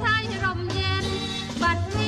ไทยให้ร่มเย็นบัดนี้